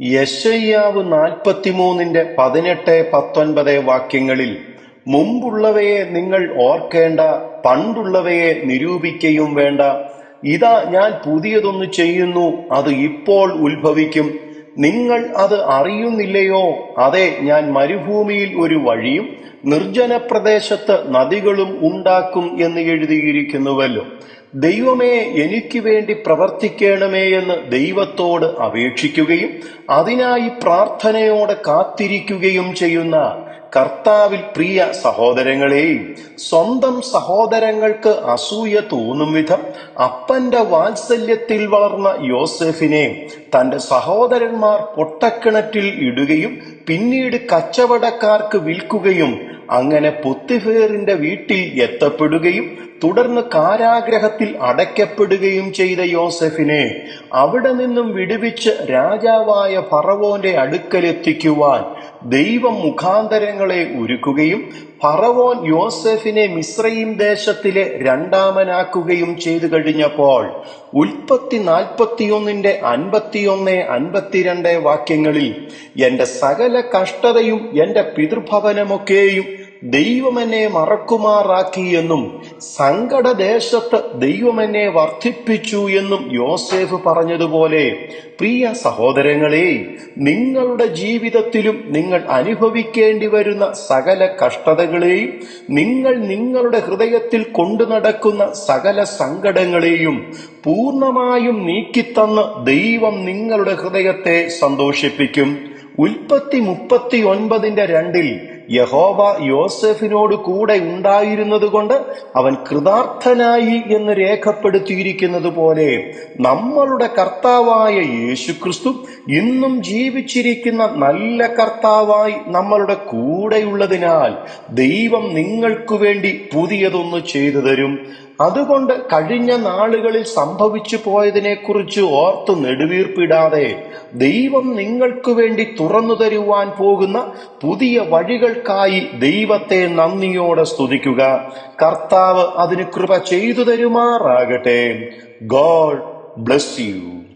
യെശയ്യാവ് നാൽപ്പത്തിമൂന്നിന്റെ പതിനെട്ട് പത്തൊൻപത് വാക്യങ്ങളിൽ മുമ്പുള്ളവയെ നിങ്ങൾ ഓർക്കേണ്ട പണ്ടുള്ളവയെ നിരൂപിക്കുകയും വേണ്ട. ഇതാ ഞാൻ പുതിയതൊന്നു ചെയ്യുന്നു അത് ഇപ്പോൾ ഉത്ഭവിക്കും. നിങ്ങൾ അത് അറിയുന്നില്ലയോ? അതെ ഞാൻ മരുഭൂമിയിൽ ഒരു വഴിയും നിർജന പ്രദേശത്ത് നദികളും ഉണ്ടാക്കും എന്ന് എഴുതിയിരിക്കുന്നുവല്ലോ. ദൈവമേ എനിക്ക് വേണ്ടി പ്രവർത്തിക്കണമേ എന്ന് ദൈവത്തോട് അപേക്ഷിക്കുകയും അതിനായി പ്രാർത്ഥനയോടെ കാത്തിരിക്കുകയും ചെയ്യുന്ന കർത്താവിൽ പ്രിയ സഹോദരങ്ങളെയും സ്വന്തം സഹോദരങ്ങൾക്ക് അസൂയ തോന്നും വിധം അപ്പന്റെ വാത്സല്യത്തിൽ വളർന്ന യോസെഫിനെ തന്റെ സഹോദരന്മാർ പൊട്ടക്കിണറ്റിൽ ഇടുകയും പിന്നീട് കച്ചവടക്കാർക്ക് വിൽക്കുകയും അങ്ങനെ പുത്തിഫേറിന്റെ വീട്ടിൽ എത്തപ്പെടുകയും തുടർന്ന് കാരാഗ്രഹത്തിൽ അടയ്ക്കപ്പെടുകയും ചെയ്ത യോസെഫിനെ അവിടെ നിന്നും വിടുവിച്ച് രാജാവായ ഫറവോന്റെ അടുക്കലെത്തിക്കുവാൻ ദൈവം മുഖാന്തരങ്ങളെ ഒരുക്കുകയും ഫറവോൻ യോസെഫിനെ മിശ്രയും ദേശത്തിലെ രണ്ടാമനാക്കുകയും ചെയ്തു കഴിഞ്ഞപ്പോൾ ഉൽപ്പത്തി നാൽപ്പത്തിയൊന്നിന്റെ അൻപത്തിയൊന്ന് അൻപത്തിരണ്ട് വാക്യങ്ങളിൽ എന്റെ സകല കഷ്ടതയും എന്റെ പിതൃഭവനമൊക്കെയും ദൈവം എന്നെ മറക്കുമാറാക്കി എന്നും സങ്കടദേശത്ത് ദൈവമെന്നെ വർദ്ധിപ്പിച്ചു എന്നും യോസേഫ് പറഞ്ഞതുപോലെ പ്രിയ സഹോദരങ്ങളെ നിങ്ങളുടെ ജീവിതത്തിലും നിങ്ങൾ അനുഭവിക്കേണ്ടി വരുന്ന സകല കഷ്ടതകളെയും നിങ്ങൾ നിങ്ങളുടെ ഹൃദയത്തിൽ കൊണ്ടു നടക്കുന്ന സകല സങ്കടങ്ങളെയും പൂർണമായും നീക്കിത്തന്ന് ദൈവം നിങ്ങളുടെ ഹൃദയത്തെ സന്തോഷിപ്പിക്കും. ഉൽപ്പത്തി മുപ്പത്തി ഒൻപതിന്റെ രണ്ടിൽ യഹോവ യോസഫിനോട് കൂടെ ഉണ്ടായിരുന്നത് കൊണ്ട് അവൻ കൃതാർത്ഥനായി എന്ന് രേഖപ്പെടുത്തിയിരിക്കുന്നത് പോലെ നമ്മളുടെ കർത്താവായ യേശുക്രിസ്തു ഇന്നും ജീവിച്ചിരിക്കുന്ന നല്ല കർത്താവായി നമ്മളുടെ കൂടെയുള്ളതിനാൽ ദൈവം നിങ്ങൾക്കു വേണ്ടി പുതിയതൊന്ന് ചെയ്തു തരും. അതുകൊണ്ട് കഴിഞ്ഞ നാളുകളിൽ സംഭവിച്ചു പോയതിനെക്കുറിച്ച് ഓർത്ത് നെടുവീർപ്പിടാതെ ദൈവം നിങ്ങൾക്ക് വേണ്ടി തുറന്നു തരുവാൻ പോകുന്ന പുതിയ വഴികൾക്കായി ദൈവത്തെ നന്ദിയോടെ സ്തുതിക്കുക. കർത്താവ് അതിന് കൃപ ചെയ്തു തരുമാറാകട്ടെ. God bless you.